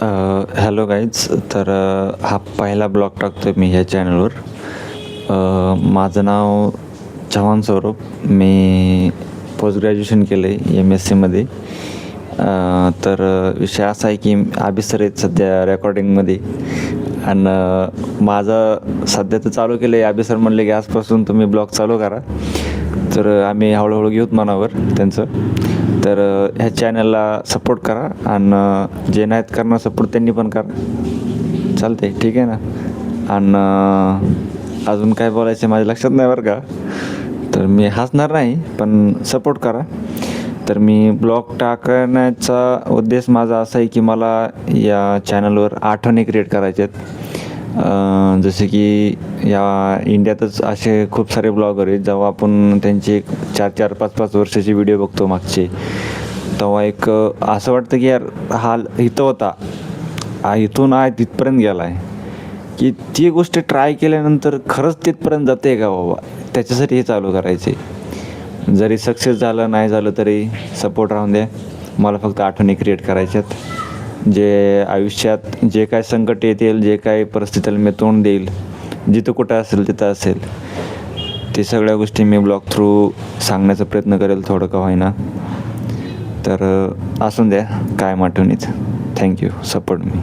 Hello guys तर हा पहिला ब्लॉग टाकतो मी ह्या चॅनलवर माझं नाव चव्हाण सौरभ मी पोस्ट ग्रॅज्युएशन केलं आहे एम एस सीमध्ये तर विषय असा आहे की आबी आहेत सध्या रेकॉर्डिंगमध्ये आणि माझं सध्या तर चालू केलं आहे अभिसर म्हणले की आजपासून तुम्ही ब्लॉग चालू करा. तर आम्ही हळूहळू घेऊत मनावर त्यांचं. तर ह्या चॅनलला सपोर्ट करा आणि जे नाहीत करणार सपोर्ट त्यांनी पण करा. चालते ठीक आहे ना? आणि अजून काय बोलायचं माझ्या लक्षात नाही बरं का? तर मी हसणार नाही पण सपोर्ट करा. तर मी ब्लॉग टाकण्याचा उद्देश माझा असा आहे की मला या चॅनलवर आठवणी क्रिएट करायच्या आहेत. जसे की या इंडियातच असे खूप सारे ब्लॉगर आहेत. जेव्हा आपण त्यांचे एक चार चार पाच पाच वर्षाचे व्हिडिओ बघतो मागचे तेव्हा एक असं वाटतं की यार हा इथं होता. हा इथून आहे तिथपर्यंत गेला आहे की ती गोष्ट ट्राय केल्यानंतर खरंच तिथपर्यंत जाते का बाबा? त्याच्यासाठी हे चालू करायचे. जरी सक्सेस झालं नाही झालं तरी सपोर्ट राहून द्या. मला फक्त आठवणी क्रिएट करायच्यात. जे आयुष्यात जे काय संकट येतील जे काय परिस्थितीला मी तोंड देईल जिथं कुठं असेल तिथं असेल ते सगळ्या गोष्टी मी ब्लॉग थ्रू सांगण्याचा प्रयत्न करेल थोडं का होईना. तर असून द्या काय आठवणीत. Thank you support me